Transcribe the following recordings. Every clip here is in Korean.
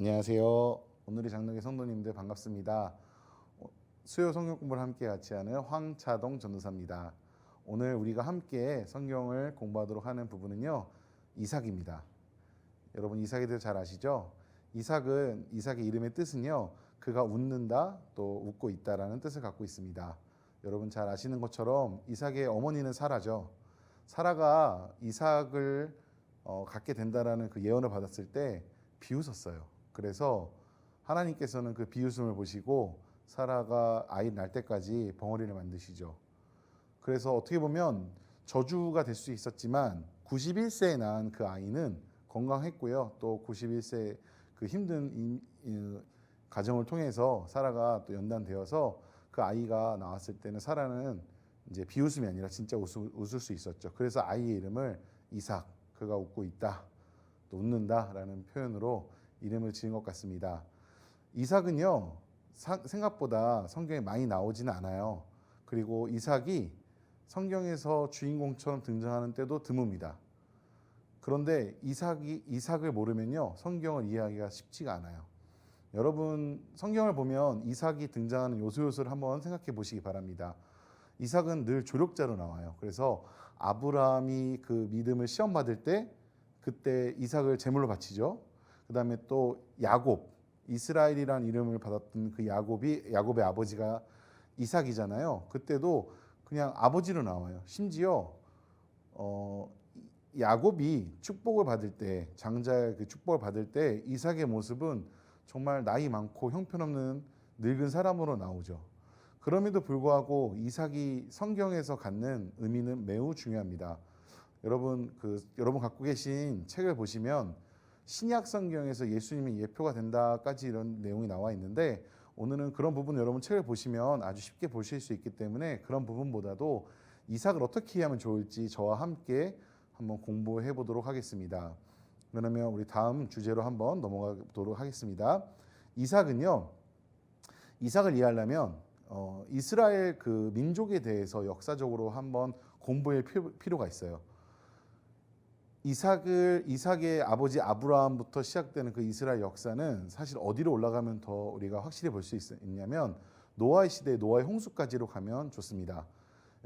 안녕하세요. 오늘의 장로교 성도님들 반갑습니다. 어, 수요 성경 공부를 함께 같이 하는 황차동 전도사입니다. 오늘 우리가 함께 성경을 공부하도록 하는 부분은요. 이삭입니다. 여러분 이삭에 대해 잘 아시죠? 이삭은 이삭의 이름의 뜻은요. 그가 웃는다 또 웃고 있다라는 뜻을 갖고 있습니다. 여러분 잘 아시는 것처럼 이삭의 어머니는 사라죠. 사라가 이삭을 어, 갖게 된다라는 그 예언을 받았을 때 비웃었어요. 그래서 하나님께서는 그 비웃음을 보시고 사라가 아이 날 때까지 벙어리를 만드시죠. 그래서 어떻게 보면 저주가 될 수 있었지만 91세에 낳은 그 아이는 건강했고요. 또 91세 그 힘든 가정을 통해서 사라가 또 연단되어서 그 아이가 나왔을 때는 사라는 이제 비웃음이 아니라 진짜 웃을, 웃을 수 있었죠. 그래서 아이의 이름을 이삭, 그가 웃고 있다, 또 웃는다라는 표현으로 이름을 지은 것 같습니다. 이삭은요 사- 생각보다 성경에 많이 나오지는 않아요. 그리고 이삭이 성경에서 주인공처럼 등장하는 때도 드뭅니다. 그런데 이삭이 이삭을 모르면요 성경을 이해하기가 쉽지가 않아요. 여러분 성경을 보면 이삭이 등장하는 요소 요소를 한번 생각해 보시기 바랍니다. 이삭은 늘 조력자로 나와요. 그래서 아브라함이 그 믿음을 시험 받을 때 그때 이삭을 제물로 바치죠. 그 다음에 또 야곱 이스라엘이라는 이름을 받았던 그 야곱이 야곱의 아버지가 이삭이잖아요. 그때도 그냥 아버지로 나와요. 심지어 어 야곱이 축복을 받을 때 장자의 그 축복을 받을 때 이삭의 모습은 정말 나이 많고 형편없는 늙은 사람으로 나오죠. 그럼에도 불구하고 이삭이 성경에서 갖는 의미는 매우 중요합니다. 여러분 그 여러분 갖고 계신 책을 보시면 신약 성경에서 예수님이 예표가 된다까지 이런 내용이 나와 있는데 오늘은 그런 부분 여러분 책을 보시면 아주 쉽게 보실 수 있기 때문에 그런 부분보다도 이삭을 어떻게 이해하면 좋을지 저와 함께 한번 공부해 보도록 하겠습니다. 그러면 우리 다음 주제로 한번 넘어가도록 하겠습니다. 이삭은요. 이삭을 이해하려면 어, 이스라엘 그 민족에 대해서 역사적으로 한번 공부할 필요- 필요가 있어요. 이삭을 이삭의 아버지 아브라함부터 시작되는 그 이스라엘 역사는 사실 어디로 올라가면 더 우리가 확실히 볼 수 있냐면 노아의 시대 노아의 홍수까지로 가면 좋습니다.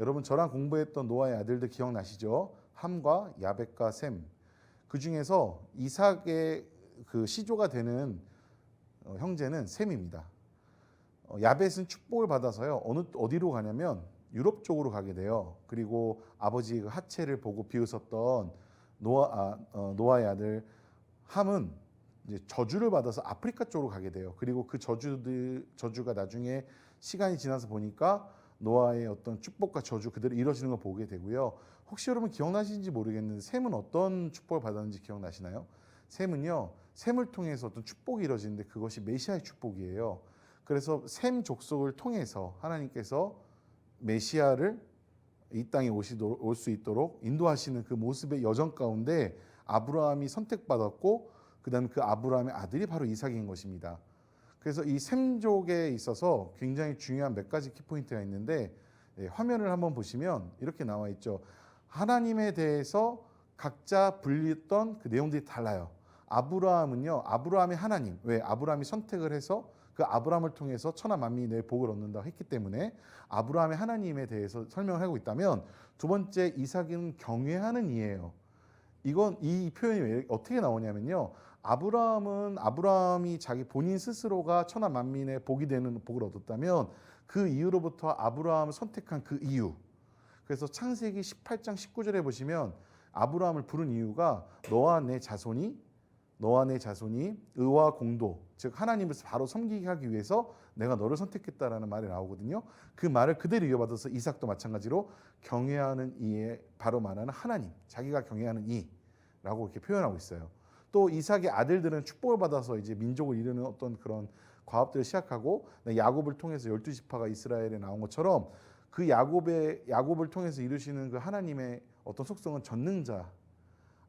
여러분 저랑 공부했던 노아의 아들들 기억나시죠? 함과 야벳과 셈. 그 중에서 이삭의 그 시조가 되는 어, 형제는 셈입니다. 어, 야벳은 축복을 받아서요 어느 어디로 가냐면 유럽 쪽으로 가게 돼요. 그리고 아버지 그 하체를 보고 비웃었던 노아 아, 어, 노아의 아들 함은 이제 저주를 받아서 아프리카 쪽으로 가게 돼요. 그리고 그 저주들 저주가 나중에 시간이 지나서 보니까 노아의 어떤 축복과 저주 그대로 이루어지는 걸 보게 되고요. 혹시 여러분 기억나시는지 모르겠는데 셈은 어떤 축복을 받았는지 기억나시나요? 셈은요 셈을 통해서 어떤 축복이 이루어지는데 그것이 메시아의 축복이에요. 그래서 셈 족속을 통해서 하나님께서 메시아를 이 땅에 오시도록 올 수 있도록 인도하시는 그 모습의 여정 가운데 아브라함이 선택받았고 그다음에 그 아브라함의 아들이 바로 이삭인 것입니다. 그래서 이 셈족에 있어서 굉장히 중요한 몇 가지 키포인트가 있는데 예, 화면을 한번 보시면 이렇게 나와 있죠. 하나님에 대해서 각자 불렸던 그 내용들이 달라요. 아브라함은요, 아브라함의 하나님. 왜? 아브라함이 선택을 해서 그 아브라함을 통해서 천하 만민이 내 복을 얻는다 했기 때문에 아브라함의 하나님에 대해서 설명을 하고 있다면 두 번째 이삭은 경외하는 이예요. 이건 이 표현이 왜 어떻게 나오냐면요. 아브라함은 아브라함이 자기 본인 스스로가 천하 만민의 복이 되는 복을 얻었다면 그 이후로부터 아브라함을 선택한 그 이유. 그래서 창세기 18장 19절에 보시면 아브라함을 부른 이유가 너와 내 자손이 너와 내 자손이 의와 공도 즉 하나님을 바로 섬기게 하기 위해서 내가 너를 선택했다라는 말이 나오거든요. 그 말을 그대로 이어받아서 이삭도 마찬가지로 경외하는 이에 바로 말하는 하나님, 자기가 경외하는 이라고 이렇게 표현하고 있어요. 또 이삭의 아들들은 축복을 받아서 이제 민족을 이루는 어떤 그런 과업들을 시작하고 야곱을 통해서 열두 지파가 이스라엘에 나온 것처럼 그 야곱의 야곱을 통해서 이루시는 그 하나님의 어떤 속성은 전능자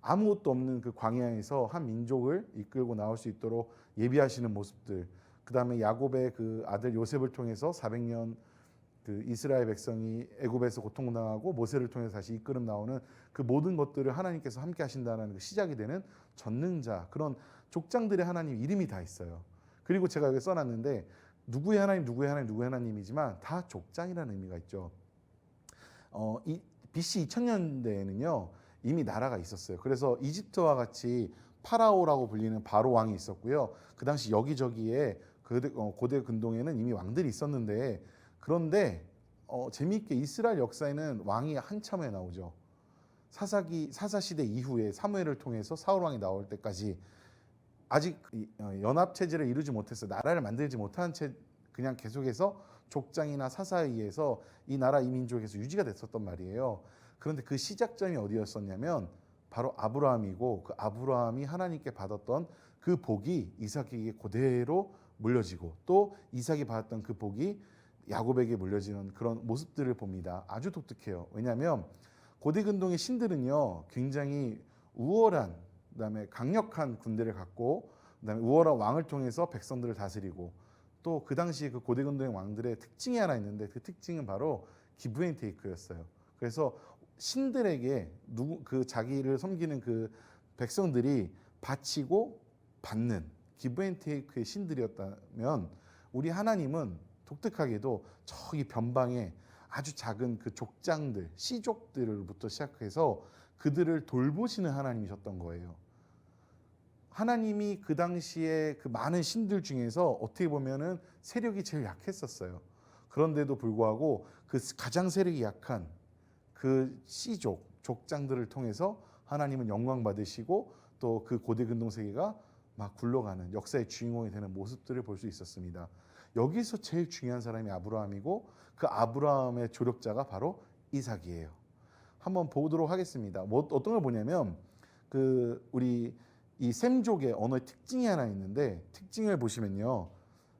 아무것도 없는 그 광야에서 한 민족을 이끌고 나올 수 있도록 예비하시는 모습들. 그다음에 야곱의 그 아들 요셉을 통해서 400년 그 이스라엘 백성이 애굽에서 고통당하고 모세를 통해서 다시 이끌음 나오는 그 모든 것들을 하나님께서 함께 하신다는 그 시작이 되는 전능자 그런 족장들의 하나님 이름이 다 있어요. 그리고 제가 여기 써놨는데 누구의 하나님 누구의 하나님 누구의 하나님이지만 다 족장이라는 의미가 있죠. 어, 이 BC 2000년대에는요 이미 나라가 있었어요. 그래서 이집트와 같이 파라오라고 불리는 바로 왕이 있었고요. 그 당시 여기저기에 어, 고대 근동에는 이미 왕들이 있었는데 그런데 어, 재미있게 이스라엘 역사에는 왕이 한참에 나오죠. 사사기 사사 시대 이후에 사무엘을 통해서 사울 왕이 나올 때까지 아직 이, 어, 연합 체제를 이루지 못해서 나라를 만들지 못한 채 그냥 계속해서 족장이나 사사에 의해서 이 나라 이 민족에서 유지가 됐었던 말이에요. 그런데 그 시작점이 어디였었냐면 바로 아브라함이고 그 아브라함이 하나님께 받았던 그 복이 이삭에게 그대로 물려지고 또 이삭이 받았던 그 복이 야곱에게 물려지는 그런 모습들을 봅니다. 아주 독특해요. 왜냐하면 고대 근동의 신들은요 굉장히 우월한 그다음에 강력한 군대를 갖고 그다음에 우월한 왕을 통해서 백성들을 다스리고 또 그 당시 그 고대 근동의 왕들의 특징이 하나 있는데 그 특징은 바로 기브앤테이크였어요. 그래서 신들에게 누구 그 자기를 섬기는 그 백성들이 바치고 받는 기브앤테이크의 신들이었다면 우리 하나님은 독특하게도 저기 변방에 아주 작은 그 족장들 씨족들부터 시작해서 그들을 돌보시는 하나님이셨던 거예요. 하나님이 그 당시에 그 많은 신들 중에서 어떻게 보면은 세력이 제일 약했었어요. 그런데도 불구하고 그 가장 세력이 약한 그 씨족 족장들을 통해서 하나님은 영광 받으시고 또 그 고대 근동 세계가 막 굴러가는 역사의 주인공이 되는 모습들을 볼 수 있었습니다. 여기서 제일 중요한 사람이 아브라함이고 그 아브라함의 조력자가 바로 이삭이에요. 한번 보도록 하겠습니다. 뭐 어떤 걸 보냐면 그 우리 이 셈족의 언어의 특징이 하나 있는데 특징을 보시면요.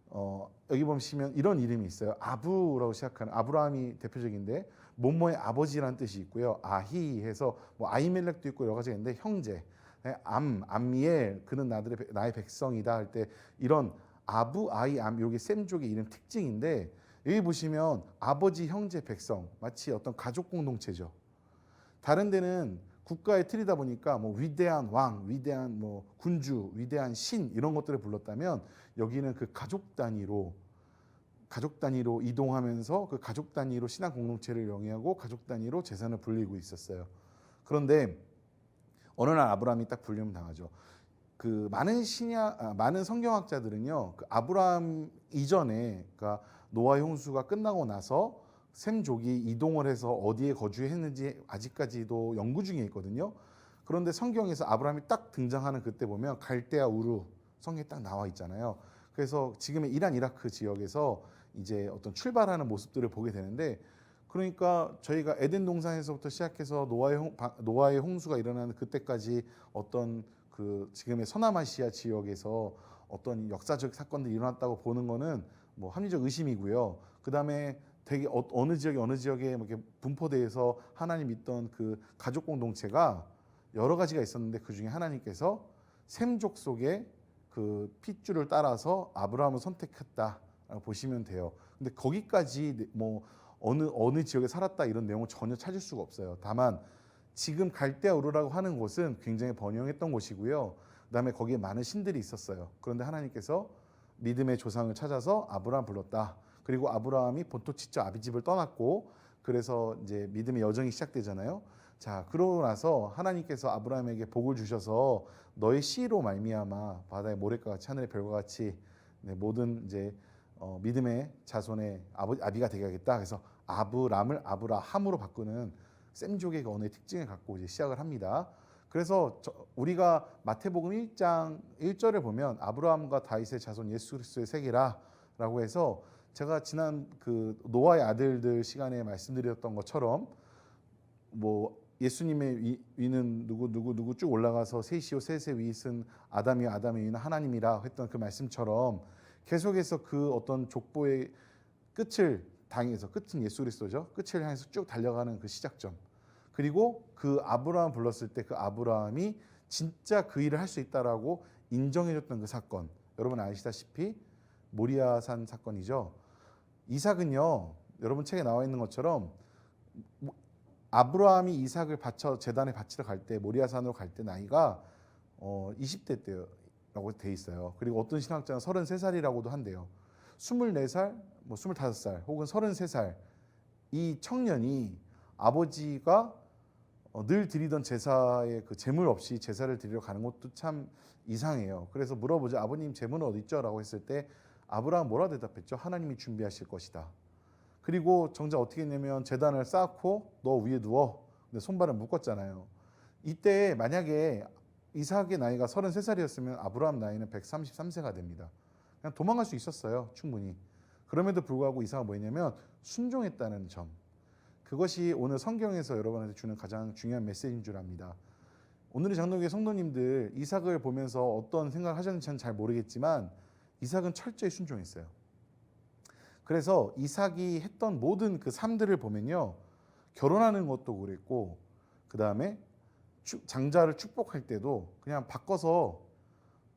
어, 여기 보시면 이런 이름이 있어요. 아부라고 시작하는 아브라함이 대표적인데 모모의 아버지라는 뜻이 있고요. 아히 해서 뭐 아이멜렉도 있고 여러 가지가 있는데 형제. 네, 암, 암미엘 그는 나들의 백- 나의 백성이다 할 때 이런 아부, 아이, 암 이게 셈족의 이름 특징인데 여기 보시면 아버지, 형제, 백성 마치 어떤 가족 공동체죠. 다른 데는 국가의 틀이다 보니까 뭐 위대한 왕, 위대한 뭐 군주, 위대한 신 이런 것들을 불렀다면 여기는 그 가족 단위로 가족 단위로 이동하면서 그 가족 단위로 신앙 공동체를 영위하고 가족 단위로 재산을 불리고 있었어요. 그런데 어느 날 아브라함이 딱 불리면 당하죠. 그 많은 신야 아, 많은 성경학자들은요. 그 아브라함 이전에 그러니까 노아 홍수가 끝나고 나서 셈족이 이동을 해서 어디에 거주했는지 아직까지도 연구 중에 있거든요. 그런데 성경에서 아브라함이 딱 등장하는 그때 보면 갈대아 우루 성에 딱 나와 있잖아요. 그래서 지금의 이란 이라크 지역에서 이제 어떤 출발하는 모습들을 보게 되는데 그러니까 저희가 에덴 동산에서부터 시작해서 노아의, 홍, 바- 노아의 홍수가 일어나는 그때까지 어떤 그 지금의 서남아시아 지역에서 어떤 역사적 사건들이 일어났다고 보는 거는 뭐 합리적 의심이고요. 그 다음에 되게 어, 어느 지역에 어느 지역에 뭐 이렇게 분포돼서 하나님 믿던 그 가족 공동체가 여러 가지가 있었는데 그 중에 하나님께서 셈족 속에 그 핏줄을 따라서 아브라함을 선택했다라고 보시면 돼요. 근데 거기까지 네- 뭐 어느 어느 지역에 살았다 이런 내용을 전혀 찾을 수가 없어요. 다만 지금 갈대아 우르라고 하는 곳은 굉장히 번영했던 곳이고요. 그다음에 거기에 많은 신들이 있었어요. 그런데 하나님께서 믿음의 조상을 찾아서 아브라함 불렀다. 그리고 아브라함이 본토 치처 아비집을 떠났고 그래서 이제 믿음의 여정이 시작되잖아요. 자, 그러고 나서 하나님께서 아브라함에게 복을 주셔서 너의 씨로 말미암아 바다의 모래과 같이 하늘의 별과 같이 네, 모든 이제 어, 믿음의 자손의 아버, 아비가 되게 하겠다. 그래서 아브람을 아브라함으로 바꾸는 셈족의 그 언어의 특징을 갖고 이제 시작을 합니다. 그래서 저- 우리가 마태복음 1장 1절을 보면 아브라함과 다윗의 자손 예수 그리스도의 세계라라고 해서 제가 지난 그 노아의 아들들 시간에 말씀드렸던 것처럼 뭐 예수님의 위, 위는 누구 누구 누구 쭉 올라가서 셋이요 셋의 위있은 아담이요 아담의 위는 하나님이라 했던 그 말씀처럼 계속해서 그 어떤 족보의 끝을 당해서 끝은 예수 그리스도죠. 끝을 향해서 쭉 달려가는 그 시작점. 그리고 그 아브라함 불렀을 때 그 아브라함이 진짜 그 일을 할 수 있다라고 인정해줬던 그 사건. 여러분 아시다시피 모리아산 사건이죠. 이삭은요 여러분 책에 나와 있는 것처럼 뭐, 아브라함이 이삭을 바쳐 재단에 바치러 갈 때 모리아산으로 갈 때 나이가 어 20대 때 라고 돼 있어요. 그리고 어떤 신학자는 33살이라고도 한대요. 24살, 뭐 25살 혹은 33살 이 청년이 아버지가 어, 늘 드리던 제사의 그 재물 없이 제사를 드리러 가는 것도 참 이상해요. 그래서 물어보죠. 아버님 재물은 어디 있죠?라고 했을 때 아브라함 뭐라 대답했죠? 하나님이 준비하실 것이다. 그리고 정작 어떻게 했냐면 재단을 쌓고 너 위에 누워. 근데 손발을 묶었잖아요. 이때 만약에 이삭의 나이가 33살이었으면 아브라함 나이는 133세가 됩니다. 그냥 도망갈 수 있었어요. 충분히. 그럼에도 불구하고 이삭은 뭐였냐면 순종했다는 점. 그것이 오늘 성경에서 여러분한테 주는 가장 중요한 메시지인 줄 압니다. 오늘의 장로교회 성도님들 이삭을 보면서 어떤 생각을 하셨는지는 잘 모르겠지만 이삭은 철저히 순종했어요. 그래서 이삭이 했던 모든 그 삶들을 보면요. 결혼하는 것도 그랬고 그 다음에 장자를 축복할 때도 그냥 바꿔서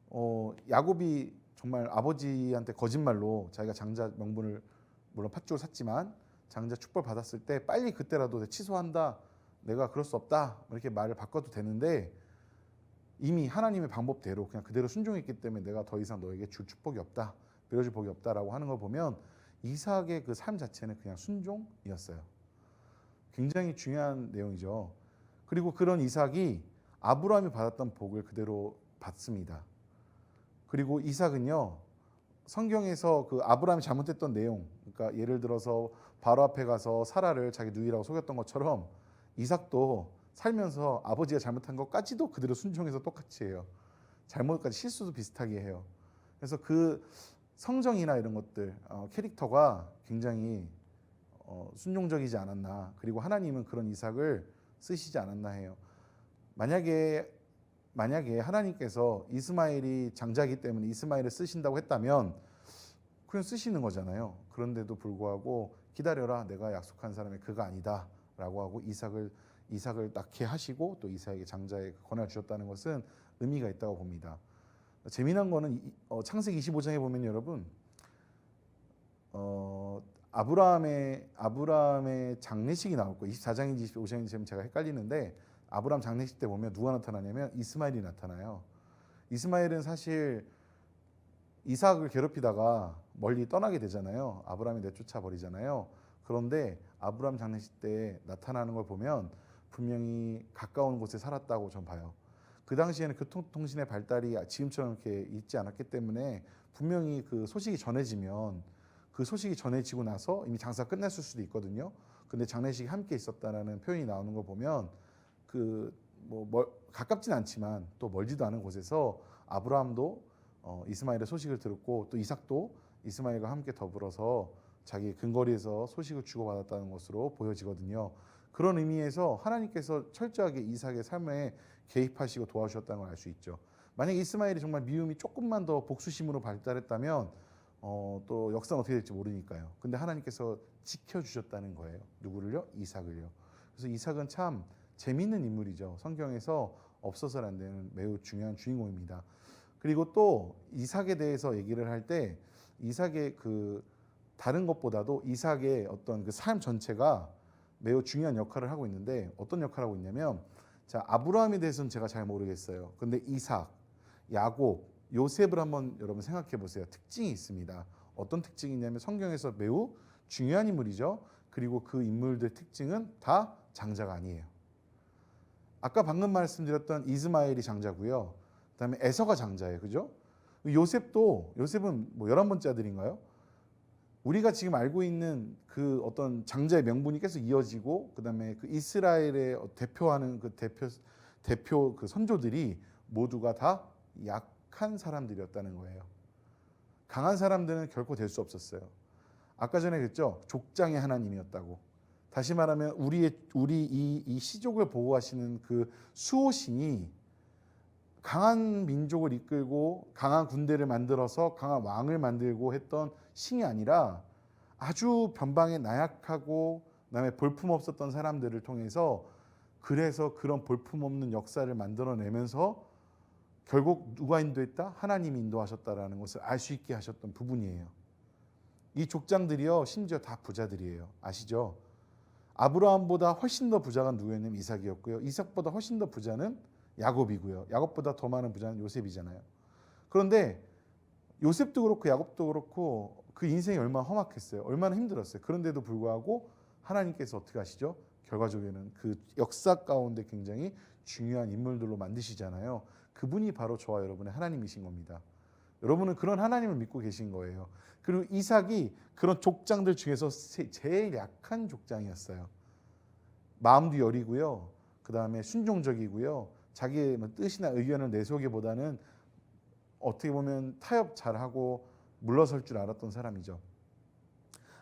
어, 야곱이 정말 아버지한테 거짓말로 자기가 장자 명분을 물론 팥죽을 샀지만 장자 축복 받았을 때 빨리 그때라도 취소한다. 내가 그럴 수 없다. 이렇게 말을 바꿔도 되는데 이미 하나님의 방법대로 그냥 그대로 순종했기 때문에 내가 더 이상 너에게 줄 축복이 없다. 베려줄 복이 없다라고 하는 걸 보면 이삭의 그 삶 자체는 그냥 순종이었어요. 굉장히 중요한 내용이죠. 그리고 그런 이삭이 아브라함이 받았던 복을 그대로 받습니다. 그리고 이삭은요 성경에서 그 아브라함이 잘못했던 내용, 그러니까 예를 들어서 바로 앞에 가서 사라를 자기 누이라고 속였던 것처럼 이삭도 살면서 아버지가 잘못한 것까지도 그대로 순종해서 똑같이 해요. 잘못까지 실수도 비슷하게 해요. 그래서 그 성정이나 이런 것들 어, 캐릭터가 굉장히 어, 순종적이지 않았나 그리고 하나님은 그런 이삭을 쓰시지 않았나 해요. 만약에 만약에 하나님께서 이스마엘이 장자기 때문에 이스마엘을 쓰신다고 했다면 그냥 쓰시는 거잖아요. 그런데도 불구하고 기다려라 내가 약속한 사람이 그가 아니다라고 하고 이삭을 이삭을 낳게 하시고 또 이삭에게 장자의 권한을 주셨다는 것은 의미가 있다고 봅니다. 재미난 거는 어, 창세기 25장에 보면 여러분 어, 아브라함의 아브라함의 장례식이 거예요. 24장인지 25장인지 지금 제가 헷갈리는데 아브라함 장례식 때 보면 누가 나타나냐면 이스마엘이 나타나요. 이스마엘은 사실 이삭을 괴롭히다가 멀리 떠나게 되잖아요. 아브라함이 내쫓아 버리잖아요. 그런데 아브라함 장례식 때 나타나는 걸 보면 분명히 가까운 곳에 살았다고 전 봐요. 그 당시에는 교통통신의 발달이 지금처럼 이렇게 있지 않았기 때문에 분명히 그 소식이 전해지면 그 소식이 전해지고 나서 이미 장사 끝났을 수도 있거든요. 근데 장례식이 함께 있었다라는 표현이 나오는 걸 보면 그뭐 가깝진 않지만 또 멀지도 않은 곳에서 아브라함도 어, 이스마엘의 소식을 들었고 또 이삭도 이스마엘과 함께 더불어서 자기 근거리에서 소식을 주고받았다는 것으로 보여지거든요. 그런 의미에서 하나님께서 철저하게 이삭의 삶에 개입하시고 도와주셨다는 걸 알 수 있죠. 만약 이스마엘이 정말 미움이 조금만 더 복수심으로 발달했다면 어, 또 역사는 어떻게 될지 모르니까요. 근데 하나님께서 지켜주셨다는 거예요. 누구를요? 이삭을요. 그래서 이삭은 참 재미있는 인물이죠. 성경에서 없어서는 안 되는 매우 중요한 주인공입니다. 그리고 또 이삭에 대해서 얘기를 할 때 이삭의 그 다른 것보다도 이삭의 어떤 그 삶 전체가 매우 중요한 역할을 하고 있는데 어떤 역할을 하고 있냐면 자 아브라함에 대해서는 제가 잘 모르겠어요. 근데 이삭, 야곱, 요셉을 한번 여러분 생각해 보세요. 특징이 있습니다. 어떤 특징이 있냐면 성경에서 매우 중요한 인물이죠. 그리고 그 인물들 특징은 다 장자가 아니에요. 아까 방금 말씀드렸던 이스마엘이 장자고요. 그다음에 에서가 장자예요. 그죠? 요셉도 요셉은 뭐 열한 번째 아들인가요? 우리가 지금 알고 있는 그 어떤 장자의 명분이 계속 이어지고 그다음에 그 이스라엘의 대표하는 그 대표 대표 그 선조들이 모두가 다 약 한 사람들이었다는 거예요. 강한 사람들은 결코 될 수 없었어요. 아까 전에 그랬죠. 족장의 하나님이었다고. 다시 말하면 우리의 우리 이, 이 시족을 보호하시는 그 수호신이 강한 민족을 이끌고 강한 군대를 만들어서 강한 왕을 만들고 했던 신이 아니라 아주 변방에 나약하고 그다음에 볼품 없었던 사람들을 통해서 그래서 그런 볼품 없는 역사를 만들어내면서 결국 누가 인도했다? 하나님이 인도하셨다라는 것을 알 수 있게 하셨던 부분이에요. 이 족장들이요 심지어 다 부자들이에요. 아시죠? 아브라함보다 훨씬 더 부자가 누구였냐면 이삭이었고요. 이삭보다 훨씬 더 부자는 야곱이고요. 야곱보다 더 많은 부자는 요셉이잖아요. 그런데 요셉도 그렇고 야곱도 그렇고 그 인생이 얼마나 험악했어요. 얼마나 힘들었어요. 그런데도 불구하고 하나님께서 어떻게 하시죠? 결과적으로는 그 역사 가운데 굉장히 중요한 인물들로 만드시잖아요. 그분이 바로 저와 여러분의 하나님이신 겁니다. 여러분은 그런 하나님을 믿고 계신 거예요. 그리고 이삭이 그런 족장들 중에서 세- 제일 약한 족장이었어요. 마음도 여리고요. 그 다음에 순종적이고요. 자기의 뭐 뜻이나 의견을 내세우기보다는 어떻게 보면 타협 잘하고 물러설 줄 알았던 사람이죠.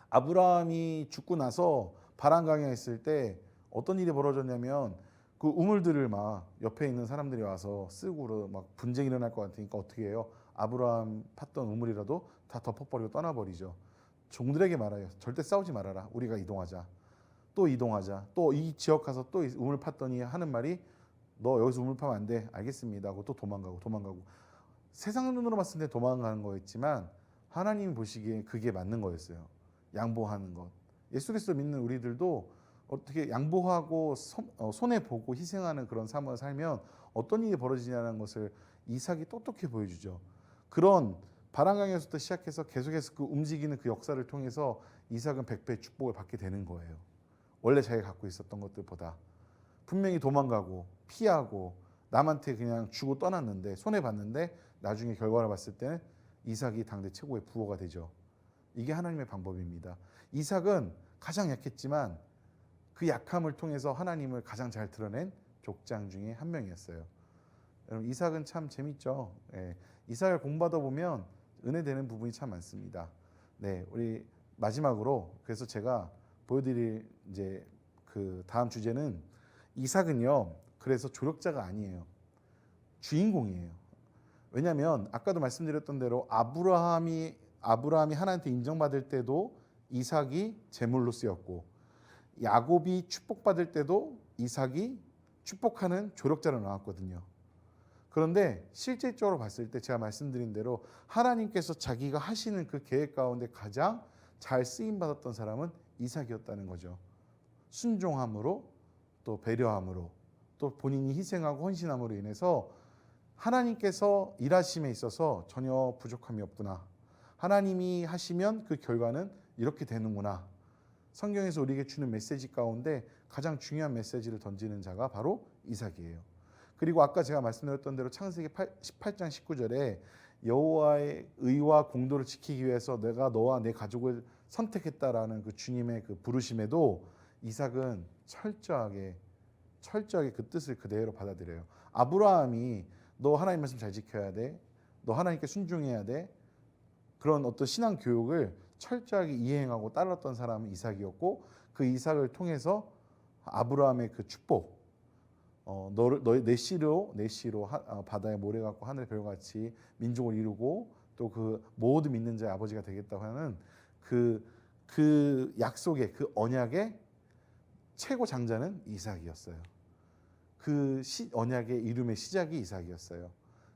아브라함이 죽고 나서 바람강에 있을 때 어떤 일이 벌어졌냐면 그 우물들을 막 옆에 있는 사람들이 와서 쓰고 막 분쟁이 일어날 것 같으니까 어떻게 해요? 아브라함 팠던 우물이라도 다 덮어버리고 떠나버리죠. 종들에게 말해요. 절대 싸우지 말아라. 우리가 이동하자. 또 이동하자. 또 이 지역 가서 또 우물 팠더니 하는 말이 너 여기서 우물 파면 안 돼. 알겠습니다. 하고 또 도망가고 도망가고. 세상 눈으로 봤을 때 도망가는 거였지만 하나님 보시기에 그게 맞는 거였어요. 양보하는 것. 예수 그리스도 믿는 우리들도 어떻게 양보하고 손- 어, 손해 보고 희생하는 그런 삶을 살면 어떤 일이 벌어지냐는 것을 이삭이 똑똑히 보여주죠. 그런 바람강에서부터 시작해서 계속해서 그 움직이는 그 역사를 통해서 이삭은 백배의 축복을 받게 되는 거예요. 원래 자기가 갖고 있었던 것들보다 분명히 도망가고 피하고 남한테 그냥 주고 떠났는데 손해 봤는데 나중에 결과를 봤을 때는 이삭이 당대 최고의 부호가 되죠. 이게 하나님의 방법입니다. 이삭은 가장 약했지만 그 약함을 통해서 하나님을 가장 잘 드러낸 족장 중에 한 명이었어요. 여러분 이삭은 참 재밌죠. 예, 이삭을 공부하다 보면 은혜 되는 부분이 참 많습니다. 네, 우리 마지막으로 그래서 제가 보여드릴 이제 그 다음 주제는 이삭은요. 그래서 조력자가 아니에요. 주인공이에요. 왜냐하면 아까도 말씀드렸던 대로 아브라함이 아브라함이 하나님한테 인정받을 때도 이삭이 제물로 쓰였고 야곱이 축복받을 때도 이삭이 축복하는 조력자로 나왔거든요. 그런데 실질적으로 봤을 때 제가 말씀드린 대로 하나님께서 자기가 하시는 그 계획 가운데 가장 잘 쓰임 받았던 사람은 이삭이었다는 거죠. 순종함으로 또 배려함으로 또 본인이 희생하고 헌신함으로 인해서 하나님께서 일하심에 있어서 전혀 부족함이 없구나. 하나님이 하시면 그 결과는 이렇게 되는구나. 성경에서 우리에게 주는 메시지 가운데 가장 중요한 메시지를 던지는 자가 바로 이삭이에요. 그리고 아까 제가 말씀드렸던 대로 창세기 18장 19절에 여호와의 의와 공도를 지키기 위해서 내가 너와 내 가족을 선택했다라는 그 주님의 그 부르심에도 이삭은 철저하게 철저하게 그 뜻을 그대로 받아들여요. 아브라함이 너 하나님 말씀 잘 지켜야 돼. 너 하나님께 순종해야 돼. 그런 어떤 신앙 교육을 철저하게 이행하고 따랐던 사람은 이삭이었고 그 이삭을 통해서 아브라함의 그 축복 어, 너를 너의 내 씨로 내 씨로 하, 어, 바다에 모래 같고 하늘 별같이 민족을 이루고 또 그 모든 믿는 자의 아버지가 되겠다고 하는 그, 그 약속의 그 언약의 최고 장자는 이삭이었어요. 그 시, 언약의 이름의 시작이 이삭이었어요.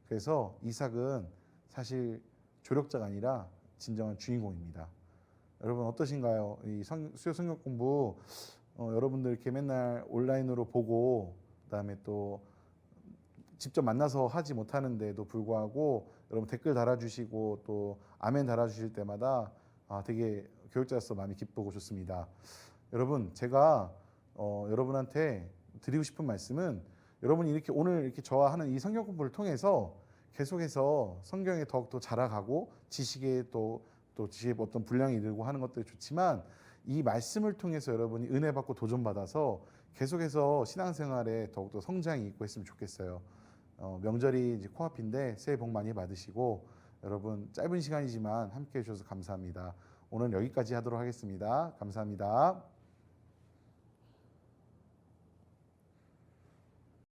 그래서 이삭은 사실 조력자가 아니라 진정한 주인공입니다. 여러분 어떠신가요? 이 성, 수요 성경 공부 어, 여러분들 이렇게 맨날 온라인으로 보고 그다음에 또 직접 만나서 하지 못하는데도 불구하고 여러분 댓글 달아주시고 또 아멘 달아주실 때마다 아, 되게 교육자로서 마음이 기쁘고 좋습니다. 여러분 제가 어, 여러분한테 드리고 싶은 말씀은 여러분이 이렇게 오늘 이렇게 저와 하는 이 성경 공부를 통해서 계속해서 성경에 더욱더 자라가고 지식에 또, 또 지식에 어떤 분량이 이르고 하는 것들이 좋지만 이 말씀을 통해서 여러분이 은혜 받고 도전 받아서 계속해서 신앙생활에 더욱더 성장이 있고 했으면 좋겠어요. 어, 명절이 이제 코앞인데 새해 복 많이 받으시고 여러분 짧은 시간이지만 함께 해주셔서 감사합니다. 오늘 여기까지 하도록 하겠습니다. 감사합니다.